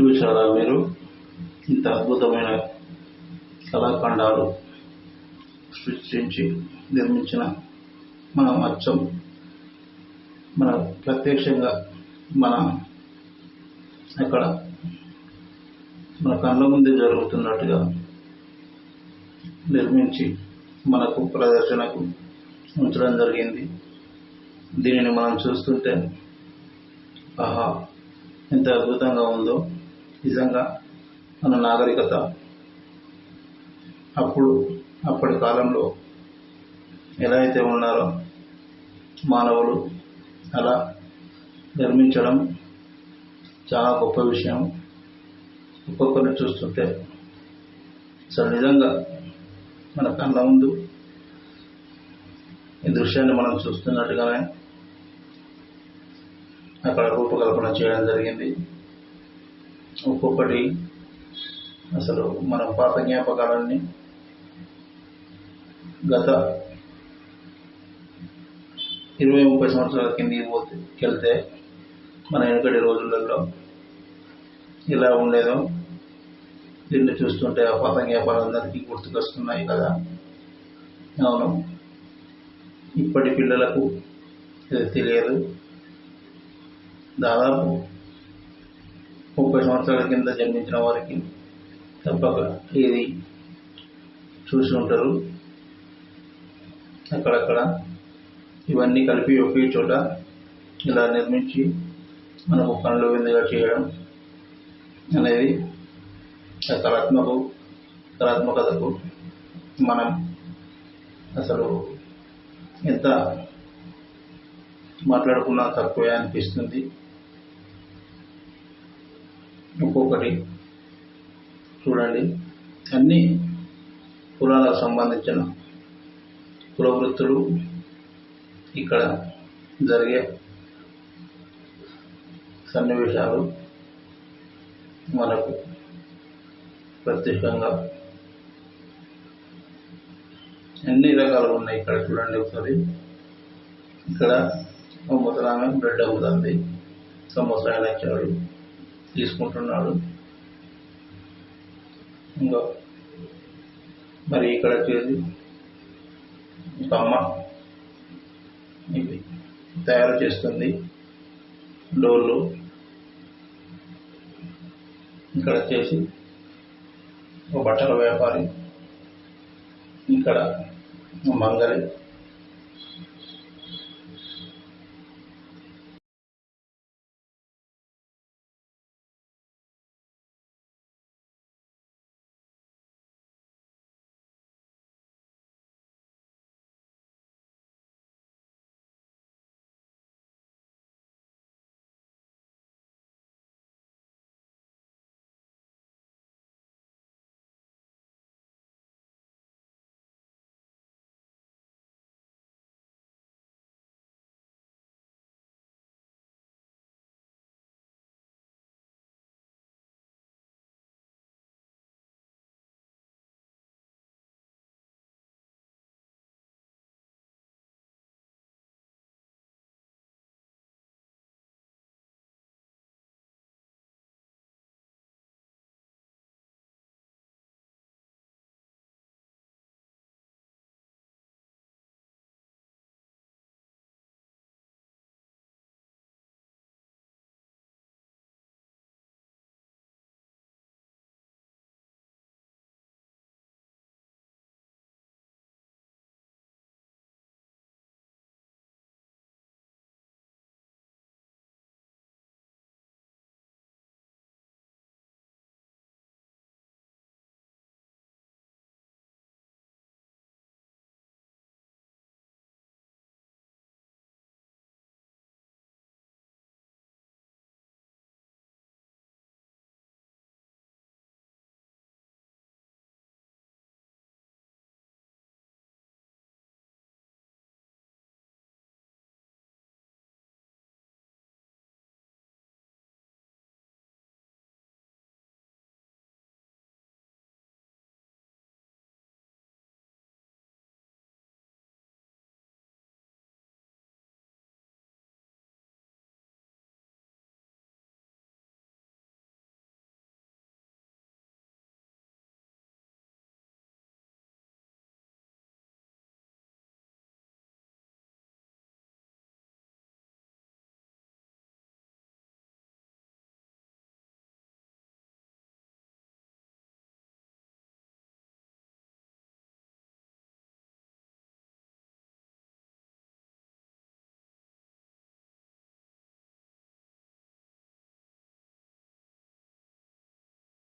చూశారా మీరు? ఇంత అద్భుతమైన కళాఖండాలు సృష్టించి నిర్మించిన మనం అచ్చం మన ప్రత్యక్షంగా మన అక్కడ మన కళ్ళ ముందే జరుగుతున్నట్టుగా నిర్మించి మనకు ప్రదర్శనకు ఉంచడం జరిగింది. దీనిని మనం చూస్తుంటే ఆహా ఎంత అద్భుతంగా ఉందో. నిజంగా మన నాగరికత అప్పుడు అప్పటి కాలంలో ఎలా అయితే ఉన్నారో మానవులు అలా నిర్మించడం చాలా గొప్ప విషయం. ఒక్కొక్కరిని చూస్తుంటే అసలు నిజంగా మన కళ్ళ ముందు ఈ దృశ్యాన్ని మనం చూస్తున్నట్టుగానే అక్కడ రూపకల్పన చేయడం జరిగింది. ఒక్కొక్కటి. అసలు మన పాత జ్ఞాపకాలన్నీ గత ఇరవై ముప్పై సంవత్సరాల కిందికి పోతే వెళ్తే మన వెనుకటి రోజులలో ఇలా ఉండేదో దీన్ని చూస్తుంటే ఆ పాత జ్ఞాపకాలందరికీ గుర్తుకొస్తున్నాయి కదా. అవును. ఇప్పటి పిల్లలకు ఇది తెలియదు. దాదాపు ముప్పై సంవత్సరాల కింద జన్మించిన వారికి తప్పక ఇది చూసి ఉంటారు. అక్కడక్కడ ఇవన్నీ కలిపి ఒకే చోట ఇలా నిర్మించి మనకు పనులు విందుగా చేయడం అనేది ఆ కళాత్మకు కళాత్మకతకు మనం అసలు ఎంత మాట్లాడుకున్నా తక్కువే అనిపిస్తుంది. ఒక్కొక్కటి చూడండి. అన్ని కులాలకు సంబంధించిన కుల వృత్తులు ఇక్కడ జరిగే సన్నివేశాలు మనకు ప్రత్యేకంగా అన్ని రకాలు ఉన్నాయి ఇక్కడ చూడండి ఒకసారి. ఇక్కడ ముసలామె బ్రెడ్ అవుతుంది. సమోసా ఇచ్చాడు తీసుకుంటున్నాడు. ఇంకా మరి ఇక్కడ వచ్చేసి ఒక అమ్మ ఇవి తయారు చేస్తుంది. డోర్లు ఇక్కడ వచ్చేసి ఒక బట్టల వ్యాపారి ఇక్కడ మంగలి